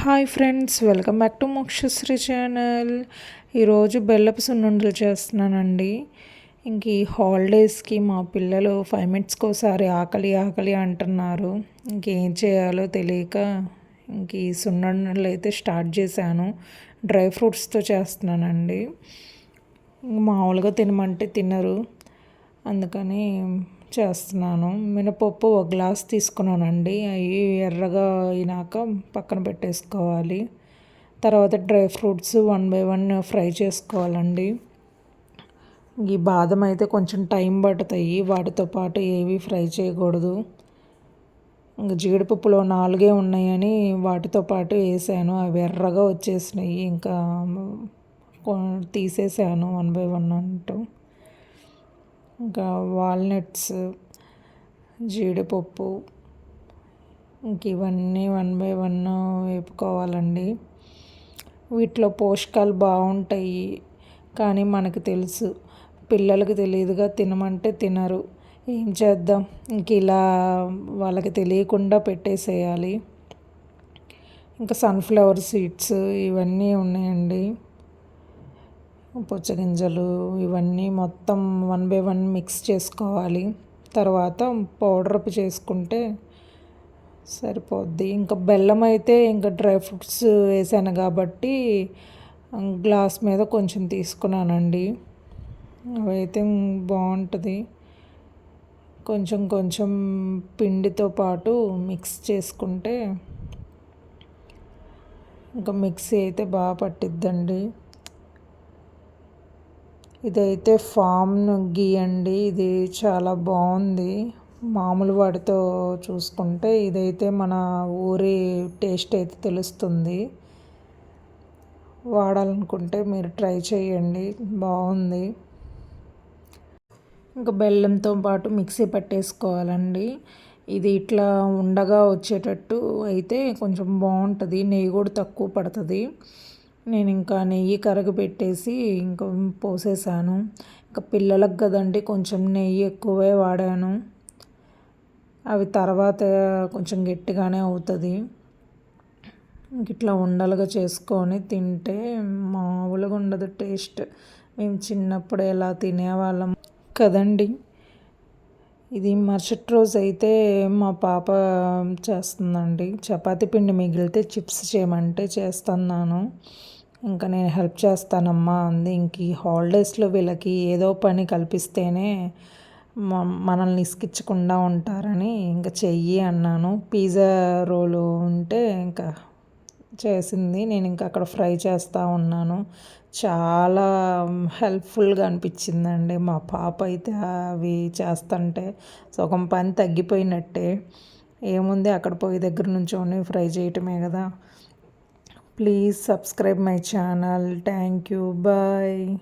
Hi friends welcome back to Mokshasri channel. ఈరోజు బెల్లపు సున్నుండలు చేస్తున్నానండి. ఇంక ఈ హాలిడేస్కి మా పిల్లలు ఫైవ్ మినిట్స్కి ఒకసారి ఆకలి ఆకలి అంటున్నారు. ఇంకేం చేయాలో తెలియక ఇంక ఈ సున్నుండలు అయితే స్టార్ట్ చేశాను. డ్రై ఫ్రూట్స్తో చేస్తున్నానండి. మామూలుగా తినమంటే తినరు. అందుకని చేస్తున్నాను. మినపప్పు ఒక గ్లాస్ తీసుకున్నానండి. అవి ఎర్రగా అయినాక పక్కన పెట్టేసుకోవాలి. తర్వాత dry fruits one by one fry చేసుకోవాలండి. ఈ బాదం అయితే కొంచెం టైం పడుతాయి. వాటితో పాటు ఏవి ఫ్రై చేయకూడదు. ఇంకా జీడిపప్పులో నాలుగే ఉన్నాయని వాటితో పాటు వేసాను. అవి ఎర్రగా వచ్చేసినాయి. ఇంకా తీసేసాను వన్ బై వన్ అంటూ. ఇంకా వాల్నట్స్ జీడిపప్పు ఇంక ఇవన్నీ వన్ బై వన్ వేపుకోవాలండి. వీటిలో పోషకాలు బాగుంటాయి కానీ మనకు తెలుసు. పిల్లలకు తెలియదుగా తినమంటే తినరు. ఏం చేద్దాం? ఇంక ఇలా వాళ్ళకి తెలియకుండా పెట్టేసేయాలి. ఇంకా సన్ఫ్లవర్ సీడ్స్ ఇవన్నీ ఉన్నాయండి. పుచ్చగింజలు ఇవన్నీ మొత్తం వన్ బై వన్ మిక్స్ చేసుకోవాలి. తర్వాత పౌడర్ చేసుకుంటే సరిపోద్ది. ఇంకా బెల్లం అయితే ఇంకా డ్రై ఫ్రూట్స్ వేసాను కాబట్టి గ్లాస్ మీద కొంచెం తీసుకున్నానండి. అవైతే బాగుంటుంది. కొంచెం కొంచెం పిండితో పాటు మిక్స్ చేసుకుంటే ఇంకా మిక్సీ అయితే బాగా పట్టిద్దండి. ఇదైతే ఫామ్ గీయండి ఇది చాలా బాగుంది. మామూలు వాటితో చూసుకుంటే ఇదైతే మన ఊరి టేస్ట్ అయితే తెలుస్తుంది. వాడాలనుకుంటే మీరు ట్రై చేయండి. బాగుంది. ఇంకా బెల్లంతో పాటు మిక్సీ పట్టేసుకోవాలండి. ఇది ఇట్లా ఉండగా వచ్చేటట్టు అయితే కొంచెం బాగుంటుంది. నెయ్యి కూడా తక్కువ పడుతుంది. నేను ఇంకా నెయ్యి కరగబెట్టేసి ఇంకా పోసేసాను. ఇంకా పిల్లలకు కదండి కొంచెం నెయ్యి ఎక్కువే వాడాను. అవి తర్వాత కొంచెం గట్టిగానే అవుతుంది. ఇట్లా ఉండలుగా చేసుకొని తింటే మామూలుగా ఉండదు టేస్ట్. మేము చిన్నప్పుడు ఎలా తినేవాళ్ళం కదండి. ఇది మరుసటి రోజు అయితే మా పాప చేస్తుందండి. చపాతీ పిండి మిగిలితే చిప్స్ చేయమంటే చేస్తున్నాను. ఇంకా నేను హెల్ప్ చేస్తానమ్మా అంది. ఇంక ఈ హాలిడేస్లో వీళ్ళకి ఏదో పని కల్పిస్తేనే మనల్ని ఇసుకిచ్చకుండా ఉంటారని ఇంకా చెయ్యి అన్నాను. పిజ్జా రోలు ఉంటే ఇంకా చేసింది. నేను ఇంకా అక్కడ ఫ్రై చేస్తూ ఉన్నాను. చాలా హెల్ప్ఫుల్గా అనిపించిందండి. మా పాప అయితే అవి చేస్తుంటే సగం పని తగ్గిపోయినట్టే. ఏముంది అక్కడ పోయి దగ్గర నుంచోని ఫ్రై చేయటమే కదా. Please subscribe my channel. Thank you. Bye.